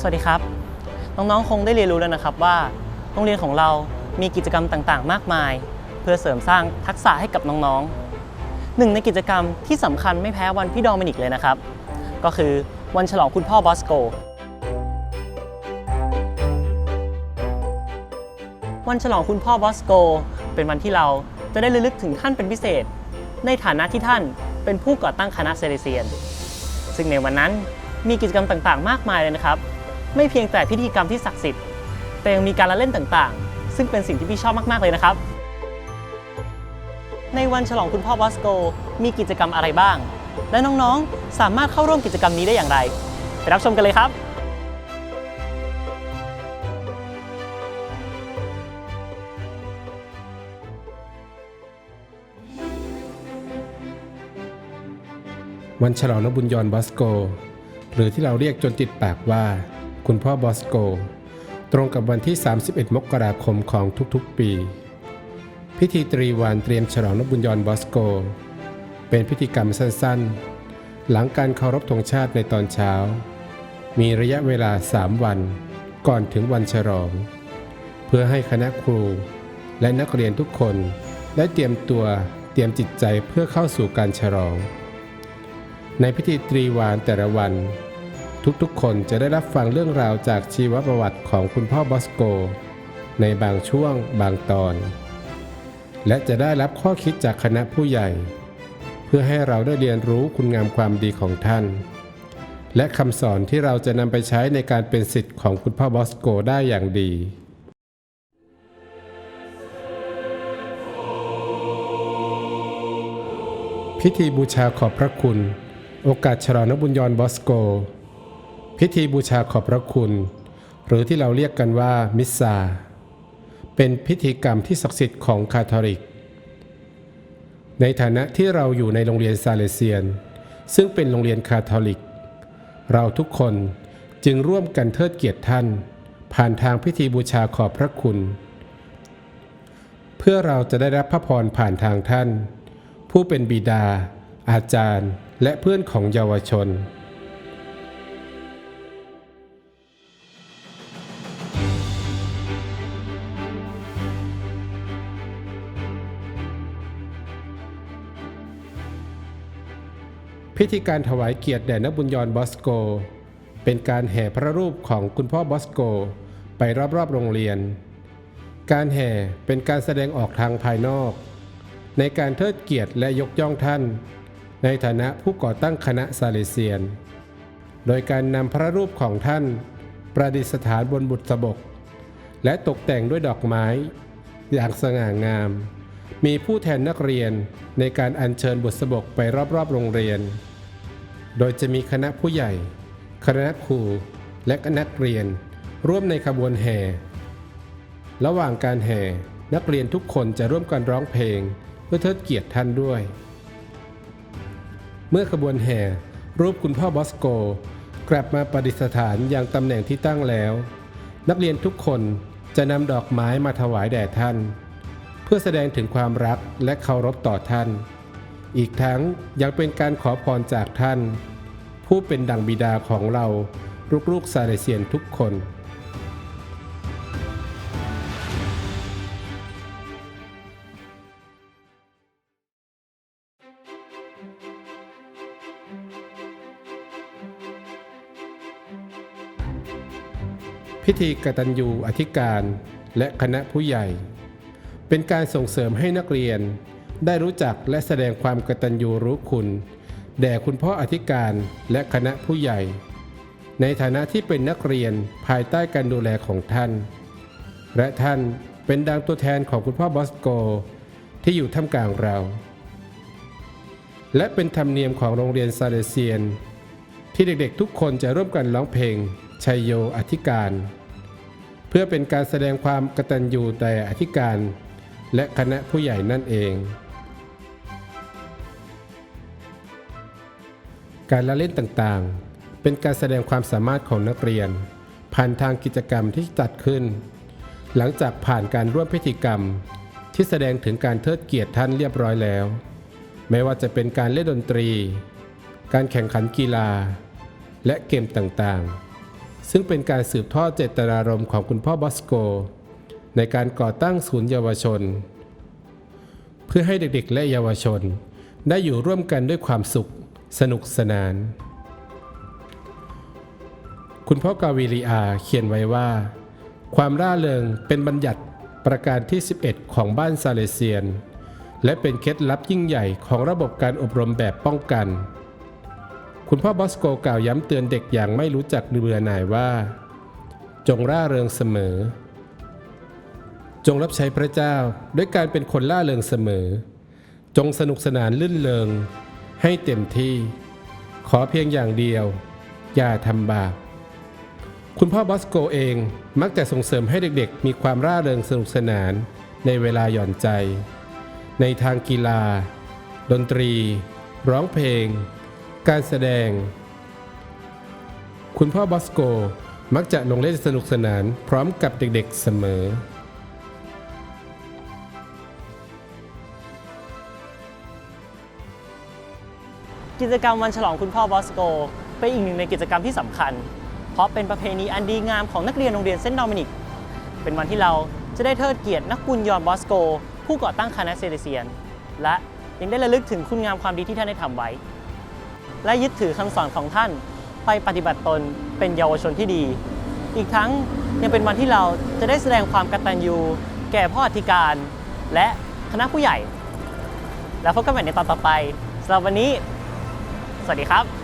สวัสดีครับ น้องๆ คงได้เรียนรู้แล้วนะครับว่า โรงเรียนของเรามีกิจกรรมต่างๆ มากมาย เพื่อเสริมสร้างทักษะให้กับน้องๆ หนึ่งในกิจกรรมที่สำคัญไม่แพ้วันพี่ดอมินิกเลยนะครับ ก็คือวันฉลองคุณพ่อบอสโก วันฉลองคุณพ่อบอสโก เป็นวันที่เราจะได้ระลึกถึงท่านเป็นพิเศษ ในฐานะที่ท่านเป็นผู้ก่อตั้งคณะเซเลเซียน ซึ่งในวันนั้นมีกิจกรรมต่างๆ มากมายเลยนะครับ ไม่เพียงแต่พิธีกรรมที่ศักดิ์สิทธิ์ แต่ยังมีการละเล่นต่างๆ ซึ่งเป็นสิ่งที่พี่ชอบมากๆเลยนะครับ ในวันฉลองคุณพ่อบอสโก มีกิจกรรมอะไรบ้าง และน้องๆ สามารถเข้าร่วมกิจกรรมนี้ได้อย่างไร ไปรับชมกันเลยครับวันฉลองนบุญยอนบอสโก หรือที่เราเรียกจนติดปากว่า คุณพ่อบอสโก ตรงกับวันที่ 31 มกราคมของทุกๆ ปี พิธีตรีวันเตรียมฉลองนบุญยอนบอสโก เป็นพิธีกรรมสั้นๆ หลังการเคารพธงชาติในตอนเช้า มีระยะเวลา 3 วัน ก่อนถึงวันฉลอง เพื่อให้คณะครูและนักเรียนทุกคนได้เตรียมตัวเตรียมจิตใจเพื่อเข้าสู่การฉลอง ในพิธีตรีวานแต่ละวัน ทุกๆ คนจะได้รับฟังเรื่องราวจากชีวประวัติของคุณพ่อบอสโก ในบางช่วงบางตอน และจะได้รับข้อคิดจากคณะผู้ใหญ่ เพื่อให้เราได้เรียนรู้คุณงามความดีของท่าน และคำสอนที่เราจะนำไปใช้ในการเป็นสิทธิ์ของคุณพ่อบอสโกได้อย่างดีพิธีบูชาขอบพระคุณ โอกาสฉลองนบุญยอนบอสโก พิธีบูชาขอบพระคุณ หรือที่เราเรียกกันว่ามิสซา เป็นพิธีกรรมที่ศักดิ์สิทธิ์ของคาทอลิก ในฐานะที่เราอยู่ในโรงเรียนซาเลเซียน ซึ่งเป็นโรงเรียนคาทอลิก เราทุกคนจึงร่วมกันเทิดเกียรติท่าน ผ่านทางพิธีบูชาขอบพระคุณ เพื่อเราจะได้รับพระพรผ่านทางท่าน ผู้เป็นบิดา อาจารย์ และเพื่อนของเยาวชน พิธีการถวายเกียรติแด่นักบุญยอนบอสโก เป็นการแห่พระรูปของคุณพ่อบอสโก ไปรอบๆโรงเรียน การแห่เป็นการแสดงออกทางภายนอก ในการเทิดเกียรติและยกย่องท่าน ในฐานะผู้ก่อตั้งคณะซาเลเซียน โดยการนำพระรูปของท่าน ประดิษฐานบนบุตรสบก และตกแต่งด้วยดอกไม้ อย่างสง่างาม มีผู้แทนนักเรียนในการอัญเชิญบุตรสบกไปรอบๆโรงเรียน โดยจะมีคณะผู้ใหญ่ คณะครู และนักเรียน ร่วมในขบวนแห่ ระหว่างการแห่นักเรียนทุกคนจะร่วมกันร้องเพลง เพื่อเทิดเกียรติท่านด้วย เมื่อขบวนแห่รูปคุณพ่อบอสโก กลับมาประดิษฐานอย่างตำแหน่งที่ตั้งแล้ว นักเรียนทุกคนจะนำดอกไม้มาถวายแด่ท่าน เพื่อแสดงถึงความรักและเคารพต่อท่าน อีกทั้งยังเป็นการขอพรจากท่าน ผู้เป็นดังบิดาของเราลูกๆซาเลเซียนทุกคน พิธีกตัญญูอธิการและคณะผู้ใหญ่ เป็นการส่งเสริมให้นักเรียน ได้รู้จักและแสดงความกตัญญูรู้คุณ แด่คุณพ่ออธิการและคณะผู้ใหญ่ ในฐานะที่เป็นนักเรียนภายใต้การดูแลของท่าน และท่านเป็นดังตัวแทนของคุณพ่อบอสโก ที่อยู่ท่ามกลางเรา และเป็นธรรมเนียมของโรงเรียนซาเลเซียน ที่เด็กๆทุกคนจะร่วมกันร้องเพลงชัยโยอธิการ เพื่อเป็นการแสดงความกตัญญูแด่อธิการและคณะผู้ใหญ่นั่นเอง การละเล่นต่างๆ เป็นการแสดงความสามารถของนักเรียน ผ่านทางกิจกรรมที่จัดขึ้น หลังจากผ่านการร่วมพิธีกรรม ที่แสดงถึงการเทิดเกียรติท่านเรียบร้อยแล้ว ไม่ว่าจะเป็นการเล่นดนตรี การแข่งขันกีฬา และเกมต่างๆ ซึ่งเป็นการสืบทอดเจตนารมณ์ของคุณพ่อบอสโก ในการก่อตั้งศูนย์เยาวชน เพื่อให้เด็กๆ และเยาวชน ได้อยู่ร่วมกันด้วยความสุข สนุกสนาน คุณพ่อกาวิลีอาเขียนไว้ว่า ความร่าเริงเป็นบัญญัติประการที่ 11 ของบ้านซาเลเซียน และเป็นเคล็ดลับยิ่งใหญ่ของระบบการอบรมแบบป้องกัน คุณพ่อบอสโกกล่าวย้ำเตือนเด็กอย่างไม่รู้จักเบื่อหน่ายว่า จงร่าเริงเสมอ จงรับใช้พระเจ้าด้วยการเป็นคนล่าเริงเสมอ จงสนุกสนานลื่นเริง ให้เต็มที่ ขอเพียงอย่างเดียว อย่าทำบาปคุณพ่อบอสโกเองมักจะส่งเสริมให้เด็กๆ มีความร่าเริงสนุกสนานในเวลาหย่อนใจ ในทางกีฬา ดนตรี ร้องเพลง การแสดง คุณพ่อบอสโกมักจะลงเล่นสนุกสนานพร้อมกับเด็กๆเสมอ กิจกรรมวันฉลองคุณพ่อบอสโกเป็นอีกหนึ่งในกิจกรรมที่สำคัญ เพราะเป็นประเพณีอันดีงามของนักเรียนโรงเรียนเซนต์โดมินิก เป็นวันที่เราจะได้เทิดเกียรตินักบุญยอนบอสโก ผู้ก่อตั้งคณะเซเลเซียน และยังได้ระลึกถึงคุณงามความดีที่ท่านได้ทำไว้ และยึดถือคำสอนของท่านไปปฏิบัติตนเป็นเยาวชนที่ดี อีกทั้งยังเป็นวันที่เราจะได้แสดงความกตัญญู แก่พ่ออธิการ และคณะผู้ใหญ่ แล้วพบกันใหม่ในตอนต่อไปสำหรับวันนี้ สวัสดีครับ